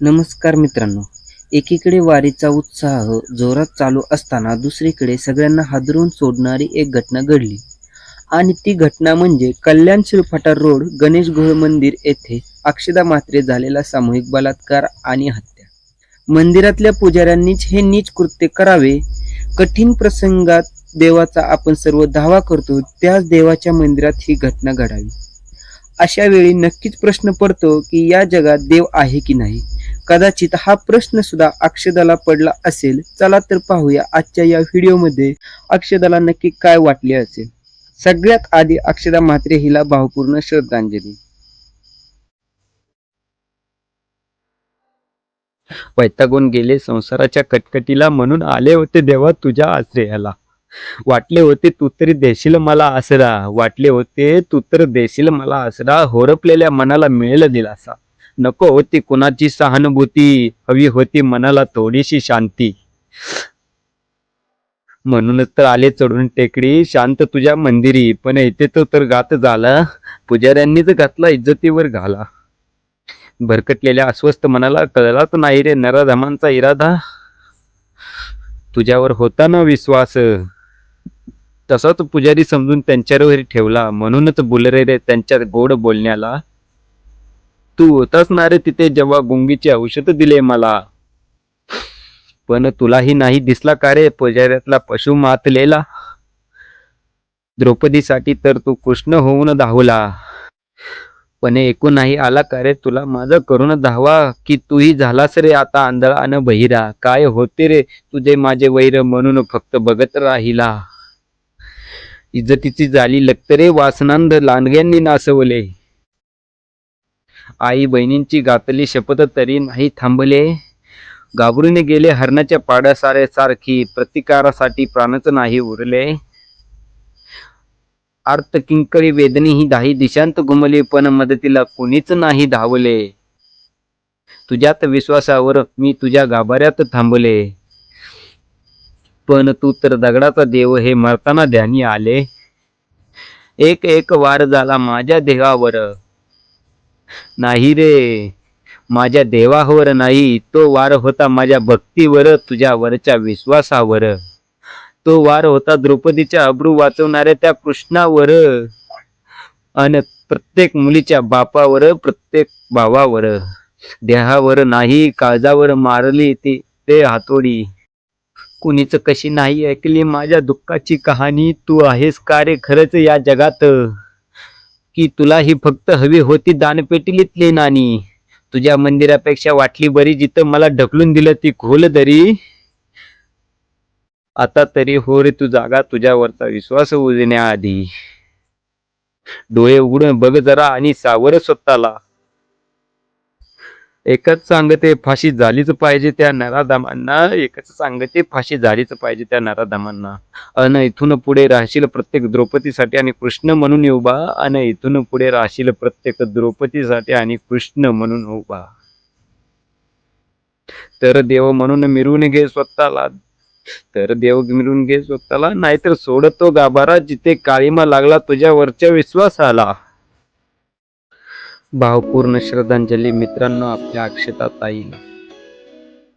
नमस्कार मित्रांनो. एकीकडे वारीचा उत्साह जोरात चालू असताना दुसरीकडे सगळ्यांना हादरून सोडणारी एक घटना घडली. आणि ती घटना म्हणजे कल्याण शिलफाटा रोड गणेश गुह मंदिर येथे अक्षदा मात्रे झालेला सामूहिक बलात्कार आणि हत्या. मंदिरातल्या पुजाऱ्यांनीच हे नीच कृत्य करावे. कठीण प्रसंगात देवाचा आपण सर्व धावा करतो त्याच देवाच्या मंदिरात ही घटना घडावी. अशा वेळी नक्कीच प्रश्न पडतो की या जगात देव आहे की नाही? कदाचित हा प्रश्न सुद्धा अक्षदाला पडला असेल. चला तर पाहूया आजच्या या व्हिडिओमध्ये अक्षदाला नक्की काय वाटले असेल. सगळ्यात आधी अक्षदा म्हात्रे हिला भावपूर्ण श्रद्धांजली. वैतागून गेले संसाराच्या कटकटीला म्हणून आले होते देवा तुझ्या आश्रयाला. वाटले होते तू तरी देशील मला आसरा. वाटले होते तू तर देशील मला आसरा. होरपलेल्या मनाला मिळेल दिलासा. नको होती कुणाची सहानुभूती हवी होती मनाला थोडीशी शांती. म्हणूनच तर आले चढून टेकडी शांत तुझ्या मंदिरी पण इथे तो तर गात झाला. पुजाऱ्यांनीच घातला इज्जतीवर घाला. भरकटलेल्या अस्वस्थ मनाला कळलाच नाही रे नराधमांचा इरादा. तुझ्यावर होता ना विश्वास? तसाच पुजारी समजून त्यांच्यावर ठेवला. म्हणूनच बुलरे रे त्यांच्या गोड बोलण्याला. तू होतास ना रे तिथे जेव्हा गुंगीचे औषध दिले मला. पण तुलाही नाही दिसला का रे पुजाऱ्यातला पशु मातलेला? द्रौपदीसाठी तर तू कृष्ण होऊन धावला. पण एकूण नाही आला का रे तुला माझं करून धावा की तूही झालास रे आता आंधळा अन बहिरा. काय होते रे तुझे माझे वैर म्हणून फक्त बघत राहिला. इज्जतीची झाली लक्तरे वासनांद लांडग्यांनी नासवले. आई बहिणींची गातली शपथ तरी नाही थांबले. घाबरून गेले हरणाच्या पाड्यासारे सारखी प्रतिकारासाठी प्राणच नाही उरले. आर्त किंकळी वेदनी ही दाही दिशांत घुमली पण मदतीला कोणीच नाही धावले. तुझ्यात विश्वासावर मी तुझ्या गाभाऱ्यात थांबले. पण तू तर दगडाचा देव हे मरताना ध्यानी आले. एक एक वार झाला माझ्या देहावर. नाही रे. माझ्या देवावर नाही तो वार होता माझ्या भक्तीवर तुझ्या वरच्या विश्वासावर. तो वार होता द्रौपदीच्या अब्रू वाचवणाऱ्या त्या कृष्णावर आणि प्रत्येक मुलीच्या बापावर प्रत्येक भावावर. देहावर नाही काळजावर मारली ती ते हातोडी. कुणीच कशी नाही ऐकली माझ्या दुःखाची कहाणी तू आहेस का रे खरंच या जगात? की तुला ही फक्त हवी होती दानपेटीलीतली नाणी तुझ्या मंदिरापेक्षा वाटली बरी जिथं मला ढकलून दिलं ती खोल दरी. आता तरी हो रे तू जागा तुझ्यावरचा विश्वास उजण्याआधी. डोळे उघडून बघ जरा आणि सावर स्वतःला. एकच सांगते फाशी झालीच पाहिजे त्या नराधामांना. एकच सांगते फाशी झालीच पाहिजे त्या नराधामांना. अन इथून पुढे राहशील प्रत्येक द्रौपदीसाठी आणि कृष्ण म्हणून उभा आणि इथून पुढे राहशील प्रत्येक द्रौपदीसाठी आणि कृष्ण म्हणून उभा तर देव म्हणून मिरून घे स्वतःला. तर देव मिरून घे स्वतःला. नाहीतर सोडतो गाभारा जिथे काळीमा लागला तुझ्या वरच्या विश्वासाला. भावपूर्ण श्रद्धांजली मित्रांनो आपल्या अक्षता ताईला